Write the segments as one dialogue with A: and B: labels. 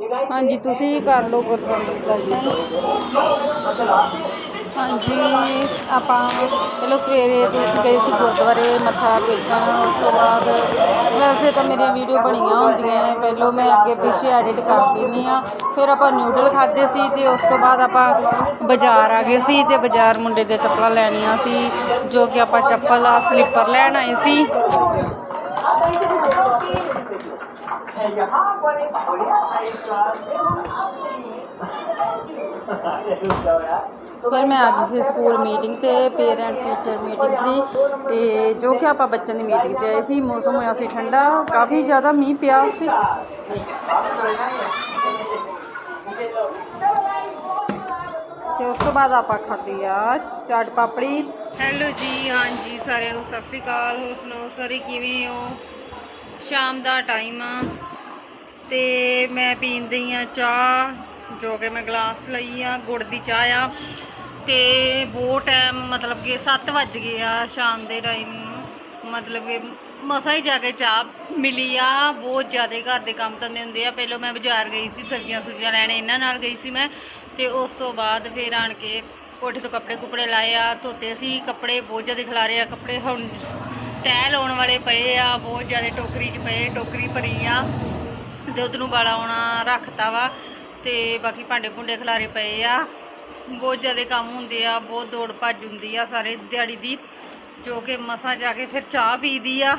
A: ਹਾਂਜੀ, ਤੁਸੀਂ ਵੀ ਕਰ ਲਓ ਗੁਰਦੁਆਰਾ ਦੇ ਦਰਸ਼ਨ। ਹਾਂਜੀ, ਆਪਾਂ ਪਹਿਲਾਂ ਸਵੇਰੇ ਗਏ ਸੀ ਗੁਰਦੁਆਰੇ, ਮੱਥਾ ਟੇਕਣ। ਉਸ ਤੋਂ ਬਾਅਦ ਵੈਸੇ ਤਾਂ ਮੇਰੀਆਂ ਵੀਡੀਓ ਬਣੀਆਂ ਹੁੰਦੀਆਂ ਹੈ ਪਹਿਲਾਂ ਮੈਂ ਅੱਗੇ ਪਿੱਛੇ ਐਡਿਟ ਕਰ ਦਿੰਦੀ ਆ ਫਿਰ ਆਪਾਂ ਨਿਊਡਲ ਖਾਦੇ ਸੀ ਤੇ ਉਸ ਤੋਂ ਬਾਅਦ ਆਪਾਂ ਬਾਜ਼ਾਰ ਆ ਗਏ ਸੀ ਤੇ ਬਾਜ਼ਾਰ ਮੁੰਡੇ ਦੇ ਚੱਪਲਾਂ ਲੈਣੀਆਂ ਸੀ, ਜੋ ਕਿ ਆਪਾਂ ਚੱਪਲ ਆ ਸਲੀਪਰ ਲੈਣ ਆਏ ਸੀ।
B: यहाँ पर एक बढ़िया साइड का
A: ਫਿਰ ਮੈਂ ਆ ਗਈ ਸੀ ਸਕੂਲ ਮੀਟਿੰਗ ਤੇ ਪੇਰੈਂਟ ਟੀਚਰ ਮੀਟਿੰਗ ਸੀ ਤੇ ਜੋ ਕਿ ਆਪਾਂ ਬੱਚਿਆਂ ਦੀ ਮੀਟਿੰਗ ਤੇ ਆਏ ਸੀ ਮੌਸਮ ਹੋਇਆ ਸੀ ਠੰਡਾ ਕਾਫੀ ਜ਼ਿਆਦਾ ਮੀਂਹ ਪਿਆ ਸੀ ਤੇ ਉਸ ਤੋਂ ਬਾਅਦ ਆਪਾਂ ਖਾਧੀ ਆ ਚਾਟ ਪਾਪੜੀ ਹੈਲੋ ਜੀ ਹਾਂਜੀ ਸਾਰਿਆਂ ਨੂੰ ਸਤਿ ਸ੍ਰੀ ਅਕਾਲ ਹੋਰ ਸੁਣਾਓ ਸਾਰੇ ਕਿਵੇਂ ਹੋ ਸ਼ਾਮ ਦਾ ਟਾਈਮ ਆ ਤੇ ਮੈਂ ਪੀਂਦੀ ਆ ਚਾਹ, ਜੋ ਕਿ ਮੈਂ ਗਲਾਸ ਲਈ ਆ, ਗੁੜ ਦੀ ਚਾਹ ਆ। ਤੇ ਬਹੁਤ ਟਾਈਮ ਮਤਲਬ ਕਿ 7 ਵੱਜ ਗਏ ਆ ਸ਼ਾਮ ਦੇ ਟਾਈਮ ਮਤਲਬ ਕਿ ਮਸਾ ਹੀ ਜਾ ਕੇ ਚਾਹ ਮਿਲੀ ਆ। ਬਹੁਤ ਜ਼ਿਆਦਾ ਘਰ ਦੇ ਕੰਮ ਧੰਦੇ ਹੁੰਦੇ ਆ। ਪਹਿਲਾਂ ਮੈਂ ਬਾਜ਼ਾਰ ਗਈ ਸੀ, ਸਬਜ਼ੀਆਂ ਸੁਬਜ਼ੀਆਂ ਲੈਣ, ਇਹਨਾਂ ਨਾਲ ਗਈ ਸੀ ਮੈਂ। ਤੇ ਉਸ ਤੋਂ ਬਾਅਦ ਫਿਰ ਆਣ ਕੇ ਕੋਠੇ ਤੋਂ ਕੱਪੜੇ ਕੁਪੜੇ ਲਾਏ ਆ, ਧੋਤੇ ਸੀ। ਕੱਪੜੇ ਬਹੁਤ ਜ਼ਿਆਦਾ ਖਿਲਾਰੇ ਆ। ਕੱਪੜੇ ਹੁਣ ਤੈਅ ਲਾਉਣ ਵਾਲੇ ਪਏ ਆ, ਬਹੁਤ ਜ਼ਿਆਦਾ ਟੋਕਰੀ 'ਚ ਪਏ, ਟੋਕਰੀ ਭਰੀ ਆ। ਦੁੱਧ ਨੂੰ ਬਾਲਾ ਆਉਣਾ ਰੱਖਤਾ ਵਾ ਤੇ ਬਾਕੀ ਭਾਂਡੇ ਭੁੰਡੇ ਖਲਾਰੇ ਪਏ ਆ। ਬਹੁਤ ਜ਼ਿਆਦਾ ਕੰਮ ਹੁੰਦੇ ਆ, ਬਹੁਤ ਦੌੜ ਭੱਜ ਹੁੰਦੀ ਆ ਸਾਰੇ ਦਿਹਾੜੀ ਦੀ, ਜੋ ਕਿ ਮਸਾਂ ਜਾ ਕੇ ਫਿਰ ਚਾਹ ਪੀਦੀ ਆ।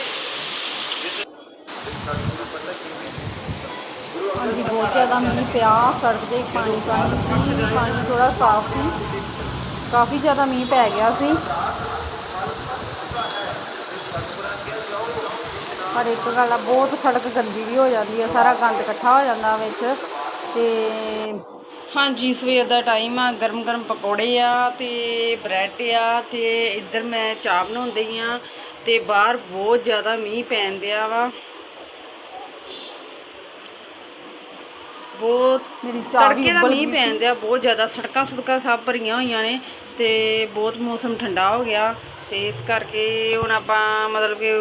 A: ਹਾਂਜੀ ਬਹੁਤ ਜ਼ਿਆਦਾ ਮੀਂਹ ਪਿਆ, ਸੜਕ ਤੇ ਪਾਣੀ ਪਾਣੀ ਸੀ, ਪਾਣੀ ਥੋੜਾ ਸਾਫ਼ ਸੀ। ਕਾਫੀ ਜ਼ਿਆਦਾ ਮੀਂਹ ਪੈ ਗਿਆ ਸੀ। ਪਰ ਇੱਕ ਗੱਲ ਆ, ਬਹੁਤ ਸੜਕ ਗੰਦੀ ਵੀ ਹੋ ਜਾਂਦੀ ਆ, ਸਾਰਾ ਗੰਦ ਇਕੱਠਾ ਹੋ ਜਾਂਦਾ ਵਿੱਚ ਤੇ ਹਾਂਜੀ, ਸਵੇਰ ਦਾ ਟਾਈਮ ਆ ਗਰਮ ਗਰਮ ਪਕੌੜੇ ਆ ਤੇ ਬ੍ਰੈਡ ਆ ਤੇ ਇੱਧਰ ਮੈਂ ਚਾਹ ਬਣਾਉਂਦੀ ਆ ਤੇ ਬਾਹਰ ਬਹੁਤ ਜ਼ਿਆਦਾ ਮੀਂਹ ਪੈਣ ਦਿਆ ਵਾ। ਬਹੁਤ
C: ਮੇਰੀ ਚਾਹ ਵੀ
A: ਤੜਕੇ ਦਾ
C: ਉਬਲ
A: ਮੀਂਹ
C: ਗਈ
A: ਪੈਣ
C: ਸੀ।
A: ਦਿਆ ਬਹੁਤ ਜ਼ਿਆਦਾ ਸੜਕਾਂ ਸੁੜਕਾਂ ਸਭ ਭਰੀਆਂ ਹੋਈਆਂ ਨੇ ਤੇ ਬਹੁਤ ਮੌਸਮ ਠੰਡਾ ਹੋ ਗਿਆ ਤੇ ਇਸ ਕਰਕੇ ਹੁਣ ਆਪਾਂ ਮਤਲਬ ਕਿ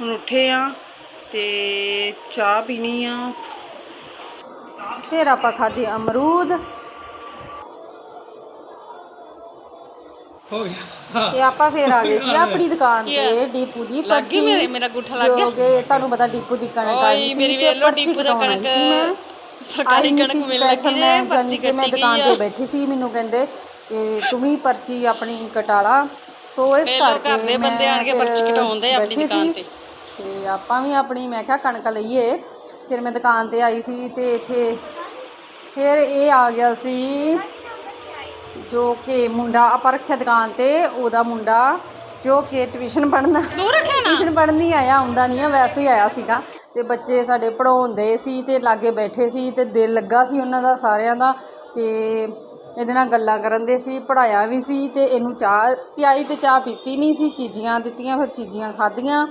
A: ਹੁਣ ਉੱਠੇ ਆ ਤੇ ਚਾਹ ਪੀਣੀ ਆ
C: ਫਿਰ ਆਪਾਂ ਖਾਧੇ ਅਮਰੂਦ
D: ਹੋ ਗਿਆ।
C: ਤੇ ਆਪਾਂ ਫਿਰ ਆ ਗਏ ਸੀ ਆਪਣੀ ਦੁਕਾਨ ਤੇ ਡੀਪੂ ਦੀ
A: ਲੱਗ
C: ਪਰਚੀ।
A: ਮੇਰੇ- ਮੇਰਾ ਅੰਗੂਠਾ ਲੱਗ
C: ਜੋ ਕਿ ਤੁਹਾਨੂੰ ਪਤਾ ਡੀਪੂ ਦੀ ਕਣਕ ਆਈ ਸੀ
A: ਮੇਰੀ ਵੇਖ ਡੀਪੂ ਦਾ ਕਣਕ
C: ਮੈਂ।
A: ਸਰਕਾਰੀ ਕਣਕ
C: ਸੀ
A: ਮਿਲ ਲੱਗੀ
C: ਮੈਂ
A: ਪਰਚੀ
C: ਜਾਨੀ ਕਿ ਮੈਂ ਦੁਕਾਨ। ਤੇ ਬੈਠੀ ਸੀ ਮੈਨੂੰ ਕਹਿੰਦੇ ਕਿ ਤੂੰ ਵੀ ਪਰਚੀ ਆਪਣੀ ਕਟਾ ਲਾ ਸੋ ਇਸ ਕਰਕੇ
A: ਘਰ ਦੇ ਬੰਦੇ ਆਣ ਕੇ ਪਰਚੀ ਕਟਾਉਂਦੇ ਆ ਆਪਣੀ
C: ਬੈਠੀ
A: ਦੁਕਾਨ
C: ਸੀ।
A: ਤੇ।
C: ਤੇ ਆਪਾਂ ਵੀ ਆਪਣੀ ਮੈਂ ਕਿਹਾ ਕਣਕ ਲਈਏ। ਫਿਰ ਮੈਂ ਦੁਕਾਨ ਤੇ ਆਈ ਸੀ ਤੇ ਇੱਥੇ ਫਿਰ ਇਹ ਆ ਗਿਆ ਸੀ ਜੋ ਕਿ ਮੁੰਡਾ ਆਪਾਂ ਰੱਖਿਆ ਦੁਕਾਨ ਤੇ ਉਹਦਾ ਮੁੰਡਾ ਜੋ ਕਿ ਟਿਊਸ਼ਨ ਪੜ੍ਹਨਾ।
A: ਦੂਰ ਰੱਖਿਆ ਨਾ?
C: ਟਿਊਸ਼ਨ ਪੜ੍ਹਨ ਨਹੀਂ ਆਇਆ ਆਉਂਦਾ ਨਹੀਂ ਆ ਵੈਸੇ ਹੀ ਆਇਆ ਸੀਗਾ। ਤੇ ਬੱਚੇ ਸਾਡੇ ਪੜਾਉਂਦੇ ਸੀ ਤੇ ਲਾਗੇ ਬੈਠੇ ਸੀ ਤੇ ਦਿਲ ਲੱਗਾ ਸੀ ਉਹਨਾਂ ਦਾ ਸਾਰਿਆਂ ਦਾ। ਤੇ ਇਹਦੇ ਨਾਲ ਗੱਲਾਂ ਕਰਨ ਦੇ ਸੀ ਪੜਾਇਆ ਵੀ ਸੀ ਤੇ ਇਹਨੂੰ ਚਾਹ ਪਿਆਈ ਤੇ ਚਾਹ ਪੀਤੀ ਨਹੀਂ ਸੀ ਚੀਜ਼ੀਆਂ ਦਿੱਤੀਆਂ ਫਿਰ ਚੀਜ਼ੀਆਂ ਖਾਧੀਆਂ।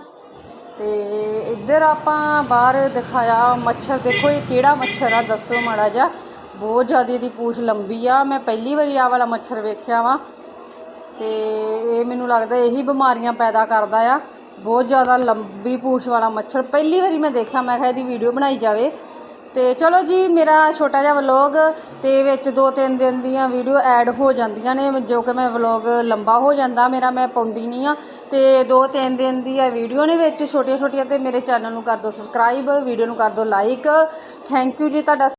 C: ਤੇ ਇੱਧਰ ਆਪਾਂ ਬਾਹਰ ਦਿਖਾਇਆ ਮੱਛਰ ਦੇਖੋ ਇਹ ਕਿਹੜਾ ਮੱਛਰ ਆ ਦੱਸੋ ਮਾੜਾ ਜਿਹਾ। ਬਹੁਤ ਜ਼ਿਆਦਾ ਇਹਦੀ ਪੂਛ ਲੰਬੀ ਆ। ਮੈਂ ਪਹਿਲੀ ਵਾਰੀ ਆ ਵਾਲਾ ਮੱਛਰ ਵੇਖਿਆ ਵਾ। ਤੇ ਇਹ ਮੈਨੂੰ ਲੱਗਦਾ ਇਹੀ ਬਿਮਾਰੀਆਂ ਪੈਦਾ ਕਰਦਾ ਆ। ਬਹੁਤ ਜ਼ਿਆਦਾ ਲੰਬੀ ਪੂਛ ਵਾਲਾ ਮੱਛਰ। ਪਹਿਲੀ ਵਾਰੀ ਮੈਂ ਦੇਖਿਆ, ਮੈਂ ਕਿਹਾ ਇਹਦੀ ਵੀਡੀਓ ਬਣਾਈ ਜਾਵੇ। ਤੇ ਚਲੋ ਜੀ, ਮੇਰਾ ਛੋਟਾ ਜਿਹਾ ਵਲੌਗ ਤੇ ਵਿੱਚ ਦੋ ਤਿੰਨ ਦਿਨ ਦੀਆਂ ਵੀਡੀਓ ਐਡ ਹੋ ਜਾਂਦੀਆਂ ਨੇ, ਜੋ ਕਿ ਮੈਂ ਵਲੌਗ ਲੰਬਾ ਹੋ ਜਾਂਦਾ, ਮੇਰਾ ਮੈਂ ਪਾਉਂਦੀ ਨਹੀਂ ਆ। ਤੇ ਦੋ ਤਿੰਨ ਦਿਨ ਦੀਆਂ ਵੀਡੀਓ ਨੇ ਵਿੱਚ ਛੋਟੀਆਂ ਛੋਟੀਆਂ ਤੇ ਮੇਰੇ ਚੈਨਲ ਨੂੰ ਕਰ ਦਿਓ ਸਬਸਕ੍ਰਾਈਬ ਵੀਡੀਓ ਨੂੰ ਕਰ ਦਿਓ ਲਾਈਕ ਥੈਂਕ ਯੂ ਜੀ ਤੁਹਾਡਾ